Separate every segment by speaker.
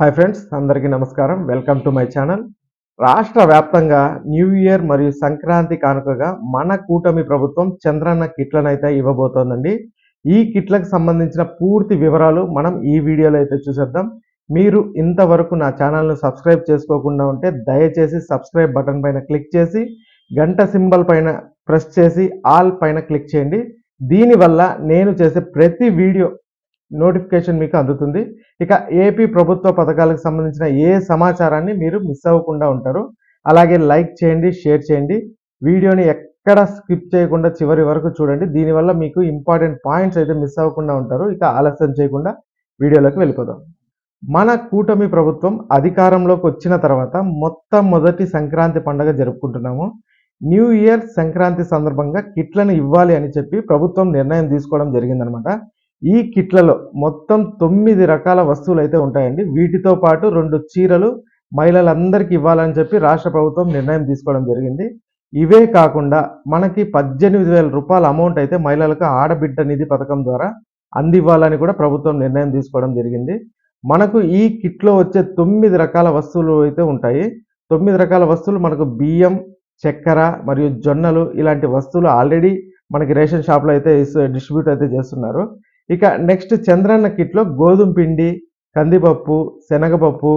Speaker 1: Hi friends అందరికీ నమస్కారం. Welcome to my channel. రాష్ట్ర వ్యాప్తంగా న్యూ ఇయర్ మరియు సంక్రాంతి కానుకగా మన కూటమి ప్రభుత్వం చంద్రన్న కిట్లను అయితే ఇవ్వబోతోందండి. ఈ కిట్లకు సంబంధించిన పూర్తి వివరాలు మనం ఈ వీడియోలో అయితే చూసేద్దాం. మీరు ఇంతవరకు నా ఛానల్ను సబ్స్క్రైబ్ చేసుకోకుండా ఉంటే దయచేసి సబ్స్క్రైబ్ బటన్ పైన క్లిక్ చేసి గంట సింబల్ పైన ప్రెస్ చేసి ఆల్ పైన క్లిక్ చేయండి. దీనివల్ల నేను చేసే ప్రతి వీడియో నోటిఫికేషన్ మీకు అందుతుంది. ఇక ఏపీ ప్రభుత్వ పథకాలకు సంబంధించిన ఏ సమాచారాన్ని మీరు మిస్ అవ్వకుండా ఉంటారు. అలాగే లైక్ చేయండి షేర్ చేయండి. వీడియోని ఎక్కడ స్కిప్ చేయకుండా చివరి వరకు చూడండి. దీనివల్ల మీకు ఇంపార్టెంట్ పాయింట్స్ అయితే మిస్ అవ్వకుండా ఉంటారు. ఇక ఆలస్యం చేయకుండా వీడియోలోకి వెళ్ళిపోదాం. మన కూటమి ప్రభుత్వం అధికారంలోకి వచ్చిన తర్వాత మొత్తం మొదటి సంక్రాంతి పండుగ జరుపుకుంటున్నాము. న్యూ ఇయర్ సంక్రాంతి సందర్భంగా కిట్లను ఇవ్వాలి అని చెప్పి ప్రభుత్వం నిర్ణయం తీసుకోవడం జరిగిందనమాట. ఈ కిట్లలో మొత్తం తొమ్మిది రకాల వస్తువులు అయితే ఉంటాయండి. వీటితో పాటు రెండు చీరలు మహిళలందరికీ ఇవ్వాలని చెప్పి రాష్ట్ర ప్రభుత్వం నిర్ణయం తీసుకోవడం జరిగింది. ఇవే కాకుండా మనకి పద్దెనిమిది వేల రూపాయల అమౌంట్ అయితే మహిళలకు ఆడబిడ్డ నిధి పథకం ద్వారా అందివ్వాలని కూడా ప్రభుత్వం నిర్ణయం తీసుకోవడం జరిగింది. మనకు ఈ కిట్లో వచ్చే తొమ్మిది రకాల వస్తువులు అయితే ఉంటాయి. తొమ్మిది రకాల వస్తువులు మనకు బియ్యం చక్కెర మరియు జొన్నలు ఇలాంటి వస్తువులు ఆల్రెడీ మనకి రేషన్ షాప్లో అయితే డిస్ట్రిబ్యూట్ అయితే చేస్తున్నారు. ఇక నెక్స్ట్ చంద్రన్న కిట్లో గోధుమ పిండి కందిపప్పు శనగపప్పు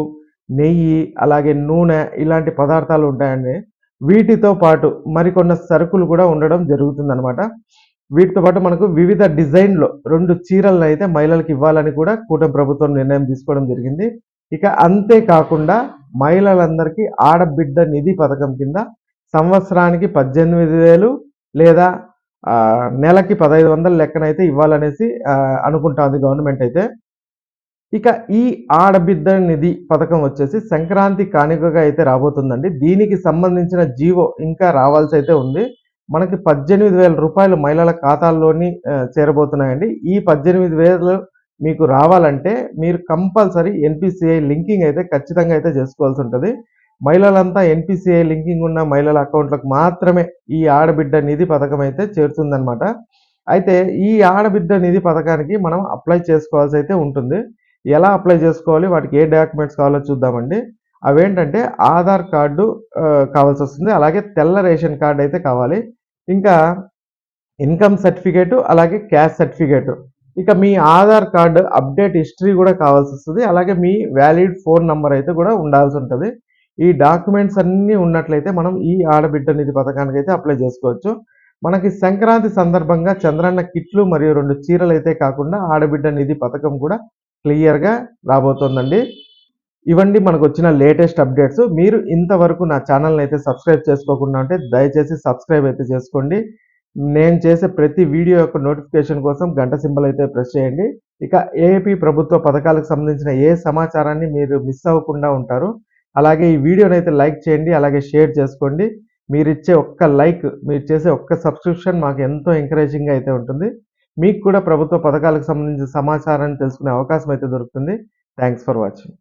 Speaker 1: నెయ్యి అలాగే నూనె ఇలాంటి పదార్థాలు ఉంటాయండి. వీటితో పాటు మరికొన్న సరుకులు కూడా ఉండడం జరుగుతుందన్నమాట. వీటితో పాటు మనకు వివిధ డిజైన్లో రెండు చీరలను అయితే మహిళలకు ఇవ్వాలని కూడా కూటమి ప్రభుత్వం నిర్ణయం తీసుకోవడం జరిగింది. ఇక అంతేకాకుండా మహిళలందరికీ ఆడబిడ్డ నిధి పథకం కింద సంవత్సరానికి పద్దెనిమిది వేలు లేదా నెలకి పదహైదు వందల లెక్కనైతే ఇవ్వాలనేసి అనుకుంటుంది గవర్నమెంట్ అయితే. ఇక ఈ ఆడబిడ్డ నిధి పథకం వచ్చేసి సంక్రాంతి కానుకగా అయితే రాబోతుందండి. దీనికి సంబంధించిన జీవో ఇంకా రావాల్సి అయితే ఉంది. మనకి పద్దెనిమిది వేల రూపాయలు మహిళల ఖాతాల్లోని చేరబోతున్నాయండి. ఈ పద్దెనిమిది వేలు మీకు రావాలంటే మీరు కంపల్సరీ ఎన్పిసిఐ లింకింగ్ అయితే ఖచ్చితంగా అయితే చేసుకోవాల్సి ఉంటుంది. మహిళలంతా ఎన్పిసిఐ లింకింగ్ ఉన్న మహిళల అకౌంట్లకు మాత్రమే ఈ ఆడబిడ్డ నిధి పథకం అయితే చేరుతుందనమాట అయితే ఈ ఆడబిడ్డ నిధి పథకానికి మనం అప్లై చేసుకోవాల్సి అయితే ఉంటుంది. ఎలా అప్లై చేసుకోవాలి? వాటికి ఏ డాక్యుమెంట్స్ కావాలో చూద్దామండి. అవేంటంటే ఆధార్ కార్డు కావాల్సి వస్తుంది. అలాగే తెల్ల రేషన్ కార్డు అయితే కావాలి. ఇంకా ఇన్కమ్ సర్టిఫికేటు అలాగే క్యాష్ సర్టిఫికేటు. ఇక మీ ఆధార్ కార్డు అప్డేట్ హిస్టరీ కూడా కావాల్సి వస్తుంది. అలాగే మీ వ్యాలిడ్ ఫోన్ నంబర్ అయితే కూడా ఉండాల్సి ఉంటుంది. ఈ డాక్యుమెంట్స్ అన్నీ ఉన్నట్లయితే మనం ఈ ఆడబిడ్డ నిధి పథకానికి అయితే అప్లై చేసుకోవచ్చు. మనకి సంక్రాంతి సందర్భంగా చంద్రన్న కిట్లు మరియు రెండు చీరలు అయితే కాకుండా ఆడబిడ్డ నిధి పథకం కూడా క్లియర్గా రాబోతోందండి. ఇవండి మనకు వచ్చిన లేటెస్ట్ అప్డేట్స్. మీరు ఇంతవరకు నా ఛానల్ని అయితే సబ్స్క్రైబ్ చేసుకోకుండా ఉంటే దయచేసి సబ్స్క్రైబ్ అయితే చేసుకోండి. నేను చేసే ప్రతి వీడియో యొక్క నోటిఫికేషన్ కోసం గంట సింబల్ అయితే ప్రెస్ చేయండి. ఇక ఏపీ ప్రభుత్వ పథకాలకు సంబంధించిన ఏ సమాచారాన్ని మీరు మిస్ అవ్వకుండా ఉంటారు అలాగే ఈ వీడియోని అయితే లైక్ చేయండి అలాగే షేర్ చేసుకోండి. మీరు ఇచ్చే ఒక్క లైక్ మీరు చేసే ఒక్క సబ్స్క్రిప్షన్ మాకు ఎంతో ఎంకరేజింగ్గా అయితే ఉంటుంది. మీకు కూడా ప్రభుత్వ పథకాలకు సంబంధించిన సమాచారాన్ని తెలుసుకునే అవకాశం అయితే దొరుకుతుంది. Thanks for watching.